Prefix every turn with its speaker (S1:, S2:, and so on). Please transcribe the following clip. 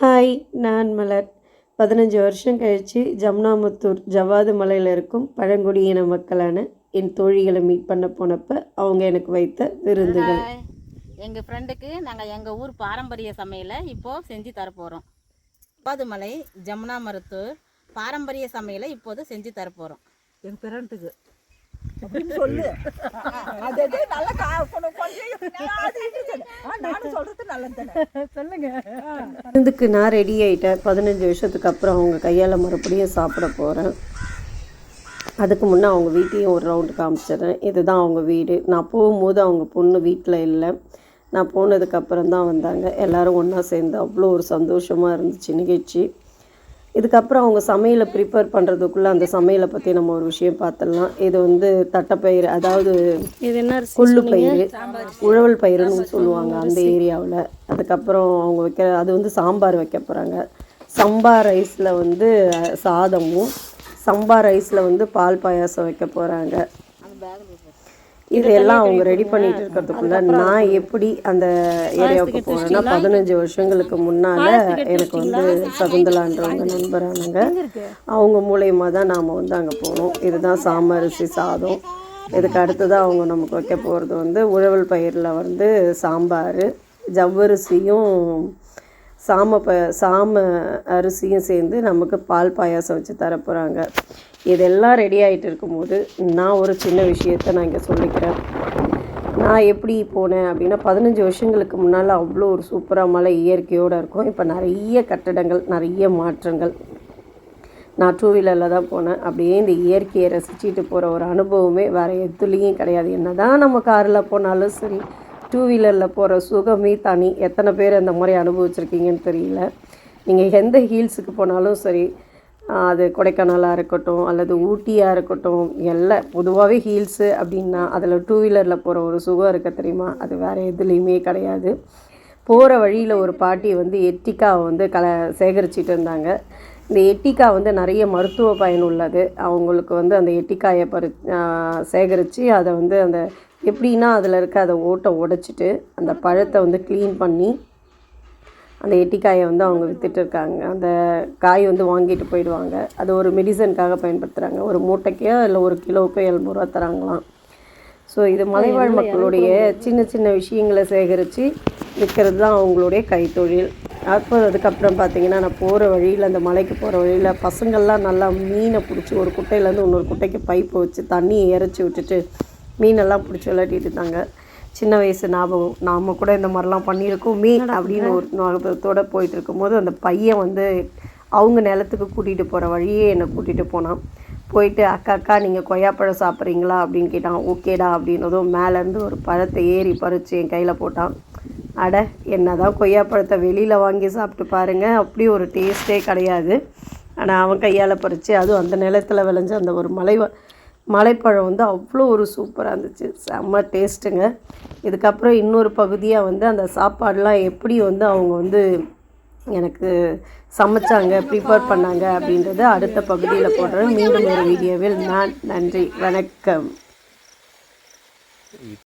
S1: Hi நான் மலர். பதினஞ்சு வருஷம் கழித்து ஜம்னாமுத்தூர் ஜவ்வாது மலையில் இருக்கும் பழங்குடியின மக்களான என் தோழிகளை மீட் பண்ண போனப்போ அவங்க எனக்கு வைத்த விருந்துகள்.
S2: எங்கள் ஃப்ரெண்டுக்கு நாங்கள் எங்கள் ஊர் பாரம்பரிய சமையலை இப்போது செஞ்சு தரப்போகிறோம் பாதுமலை ஜமுனா மருத்தூர் பாரம்பரிய சமையலை இப்போது செஞ்சு தரப்போகிறோம்
S3: என் பிறண்டுக்கு அப்படின்னு சொல்லு. அது நல்லா நானும் சொல்றது நல்லது சொல்லுங்க.
S1: விருந்துக்கு நான் ரெடி ஆகிட்டேன் பதினஞ்சு வருஷத்துக்கு அப்புறம் அவங்க கையால் மறுபடியும் சாப்பிட போகிறேன் அதுக்கு முன்னே அவங்க வீட்டையும் ஒரு ரவுண்டு காமிச்சிடுறேன். இதுதான் அவங்க வீடு. நான் போகும்போது அவங்க பொண்ணு வீட்டில் இல்லை. நான் போனதுக்கப்புறம் தான் வந்தாங்க. எல்லாரும் ஒன்றா சேர்ந்து அவ்வளோ ஒரு சந்தோஷமாக இருந்துச்சு நிகழ்ச்சி. இதுக்கப்புறம் அவங்க சமையலை ப்ரிப்பேர் பண்ணுறதுக்குள்ளே அந்த சமையலை பற்றி நம்ம ஒரு விஷயம் பார்த்துடலாம். இது வந்து தட்டைப்பயிறு அதாவது
S4: இது என்ன
S1: கொள்ளு பயிறு உழவல் பயிருன்னு சொல்லுவாங்க அந்த ஏரியாவில். அதுக்கப்புறம் அவங்க வைக்கிற அது வந்து சாம்பார் வைக்க போகிறாங்க சம்பா ரைஸில் வந்து சாதமும் சம்பா ரைஸில் வந்து பால் பாயாசம் வைக்க போகிறாங்க இதெல்லாம் அவங்க ரெடி பண்ணிட்டு இருக்கிறதுக்குள்ள நான் எப்படி அந்த ஏரியாவுக்கு போனேன்னா பதினஞ்சு வருஷங்களுக்கு முன்னால எனக்கு வந்து சகுந்தலான்றவங்க நண்பரானாங்க. அவங்க மூலயமா தான் நாம் வந்து அங்கே போனோம் இதுதான் சாமரிசி சாதம். இதுக்கு அடுத்ததாக அவங்க நமக்கு வைக்க போகிறது வந்து உழவல் பயிரில் வந்து சாம்பார் ஜவ்வரிசியும் சாம ப சாம அரிசியும் சேர்ந்து நமக்கு பால் பாயாசம் வச்சு தர போகிறாங்க இதெல்லாம் ரெடி ஆகிட்டு இருக்கும்போது நான் ஒரு சின்ன விஷயத்த நான் இங்கே சொல்லிக்கிறேன். நான் எப்படி போனேன் அப்படின்னா பதினஞ்சு வருஷங்களுக்கு முன்னால் அவ்வளோ ஒரு சூப்பராக மழை இயற்கையோடு இருக்கும். இப்போ நிறைய கட்டடங்கள் நிறைய மாற்றங்கள். நான் டூ வீலரில் தான் போனேன். அப்படியே இந்த இயற்கையை ரசிச்சுட்டு போகிற ஒரு அனுபவமே வேறு எதுலேயும் கிடையாது. என்ன தான் நம்ம காரில் போனாலும் சரி டூ வீலரில் போகிற சுகமே தனி. எத்தனை பேர் அந்த மாதிரி அனுபவிச்சிருக்கீங்கன்னு தெரியல. நீங்கள் எந்த ஹீல்ஸுக்கு போனாலும் சரி அது கொடைக்கானலாக இருக்கட்டும் அல்லது ஊட்டியாக இருக்கட்டும் எல்லாம் பொதுவாகவே ஹீல்ஸு அப்படின்னா அதில் டூ வீலரில் போகிற ஒரு சுகம் இருக்க தெரியுமா? அது வேறு எதுலேயுமே கிடையாது. போகிற வழியில் ஒரு பாட்டி வந்து எட்டிக்காவை வந்து கல சேகரிச்சிட்டு இருந்தாங்க. இந்த எட்டிக்கா வந்து நிறைய மருத்துவ பயன் உள்ளது. அவங்களுக்கு வந்து அந்த எட்டிக்காயை பறி சேகரித்து அதை வந்து அந்த எப்படின்னா அதில் இருக்க அதை ஓட்டை உடைச்சிட்டு அந்த பழத்தை வந்து க்ளீன் பண்ணி அந்த எட்டிக்காயை வந்து அவங்க வித்துட்டு இருக்காங்க. அந்த காய் வந்து வாங்கிட்டு போயிடுவாங்க. அது ஒரு மெடிசனுக்காக பயன்படுத்துகிறாங்க ஒரு மூட்டைக்கோ இல்லை ஒரு கிலோவுக்கோ எழுநூறு ரூபா தராங்களாம். ஸோ இது மலைவாழ் மக்களுடைய சின்ன சின்ன விஷயங்களை சேகரித்து விற்கிறது தான் அவங்களுடைய கைத்தொழில். அப்போ அதுக்கப்புறம் பார்த்தீங்கன்னா நான் போகிற வழியில் அந்த மலைக்கு போகிற வழியில் பசங்கள்லாம் நல்லா மீனை பிடிச்சி ஒரு குட்டையிலேருந்து இன்னொரு குட்டைக்கு பைப்பு வச்சு தண்ணியை இறச்சி விட்டுட்டு மீனெல்லாம் பிடிச்சி விளையாடிட்டு இருந்தாங்க. சின்ன வயசு ஞாபகம். நாம் கூட இந்த மாதிரிலாம் பண்ணியிருக்கோம். மீன் அப்படின்னு ஒரு ஞாபகத்தோடு போயிட்டு இருக்கும்போது அந்த பையன் வந்து அவங்க நிலத்துக்கு கூட்டிகிட்டு போகிற வழியே என்னை கூட்டிகிட்டு போனான். போயிட்டு அக்கா அக்கா நீங்கள் கொய்யாப்பழம் சாப்பிட்றீங்களா? அப்படின்னு கேட்டான். ஓகேடா அப்படின்னதும் மேலேருந்து ஒரு பழத்தை ஏறி பறித்து என் கையில் போட்டான். அட என்னதான் கொய்யாப்பழத்தை வெளியில் வாங்கி சாப்பிட்டு பாருங்கள் அப்படி ஒரு டேஸ்ட்டே கிடையாது. ஆனால் அவன் கையால் பறித்து அதுவும் அந்த நிலத்தில் விளைஞ்ச அந்த ஒரு மலை மலைப்பழம் வந்து அவ்வளோ ஒரு சூப்பராக இருந்துச்சு. செம்ம டேஸ்ட்டுங்க. இதுக்கப்புறம் இன்னொரு பகுதியாக வந்து அந்த சாப்பாடெலாம் எப்படி வந்து அவங்க வந்து எனக்கு சமைச்சாங்க ப்ரிப்பேர் பண்ணாங்க அப்படின்றத அடுத்த பகுதியில் போடுறேன். மீண்டும் ஒரு வீடியோவில் நான் நன்றி வணக்கம்.